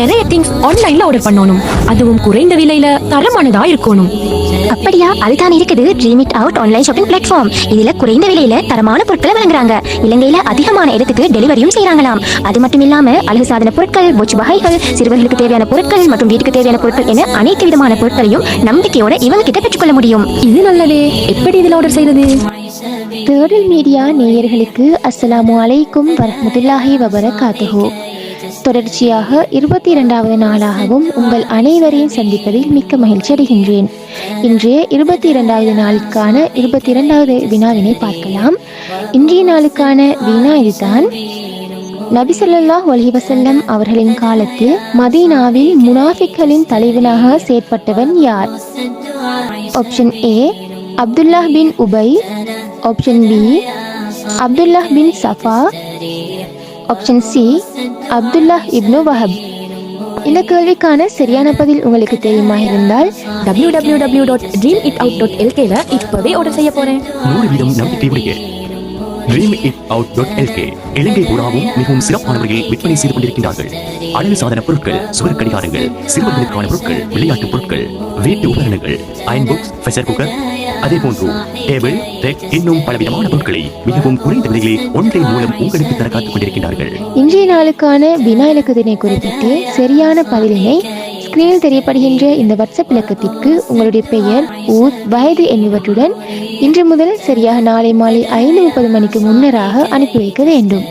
Things ஆன்லைன்ல order பண்ணணும். அதுவும் குறைந்த விலையில தரமானதா இருக்கணும். அப்படியா? அதுதான் இருக்குது. Dream It Out online shopping platform இதுல குறைந்த விலையில தரமான பொருட்களை வழங்குறாங்க. இலங்கையில அதிகமான இடத்துக்கு டெலிவரியும் செய்றாங்களாம். அது மட்டும் இல்லாம அழகு சாதன பொருட்கள் பொச்சு வகைகள் சிறுவர்களுக்கு தேவையான பொருட்கள் மற்றும் வீட்டுக்கு தேவையான பொருட்கள் என அனைத்து விதமான பொருட்களையும் நம்பிக்கையோட இவங்க கிட்ட பெற்றுக்கொள்ள முடியும். இது நல்லதே. எப்படி இதுல ஆர்டர் செய்யறது தேர்டல் மீடியா நேயர்களுக்கு அஸ்ஸலாமு அலைக்கும் வரஹ்மத்துல்லாஹி வபரகாத்துஹு. தொடர்ச்சியாக இருபத்தி இரண்டாவது நாளாகவும் உங்கள் அனைவரையும் சந்திப்பதில் மிக்க மகிழ்ச்சி அடைகின்றேன். இன்றைய இருபத்தி இரண்டாவது நாளுக்கான இருபத்தி இரண்டாவது வினாவினை பார்க்கலாம். இன்றைய நாளுக்கான வினா இதுதான். நபிசல்லாஹ் வலிவசல்லம் அவர்களின் காலத்தில் மதீனாவில் முனாஃபிக்களின் தலைவனாக செயற்பட்டவன் யார்? Option A Abdullah bin Ubayy. Option B Abdullah bin Safa. Option C Abdullah ibn Wahab இந்த கேள்விக்கான சரியான பதில் உங்களுக்கு தெரியுமா இருந்தால் W W W dot Dream It Out dot எல்கேல இப்போவே ஆர்டர் செய்ய போறேன். நூறு வீதம் Dream It Out dot LK Ilankai பூராவும் மிகவும் சிறப்பான முறையில் விற்பனை செய்து கொண்டிருக்கின்றார்கள். அழகு சாதன பொருட்கள் சுவர் கடிகாரங்கள் சிறுவர்களுக்கான பொருட்கள் விளையாட்டு பொருட்கள் வீட்டு உபகரணங்கள் அயன் புக்ஸ் ஃபெசர் குக்கர் அதே போன்று டேபிள் டெக் இன்னும் பலவிதமான பொருட்களை மிகவும் குறைந்த விலையிலே ஒன்றை மூலம் உங்களுக்கு தர காத்துக் கொண்டிருக்கிறார்கள் இன்றைய நாளுக்கான வினா இலக்கத்தினை குறிப்பிட்டு சரியான பதிலினை ஸ்கிரீனில் தெரியப்படுகின்ற இந்த வாட்ஸ்அப் இலக்கத்திற்கு உங்களுடைய பெயர் ஊர் வயது என்பவற்றுடன் இன்று முதல் சரியாக நாளை மாலை ஐந்து முப்பது மணிக்கு முன்னராக அனுப்பி வைக்க வேண்டும்.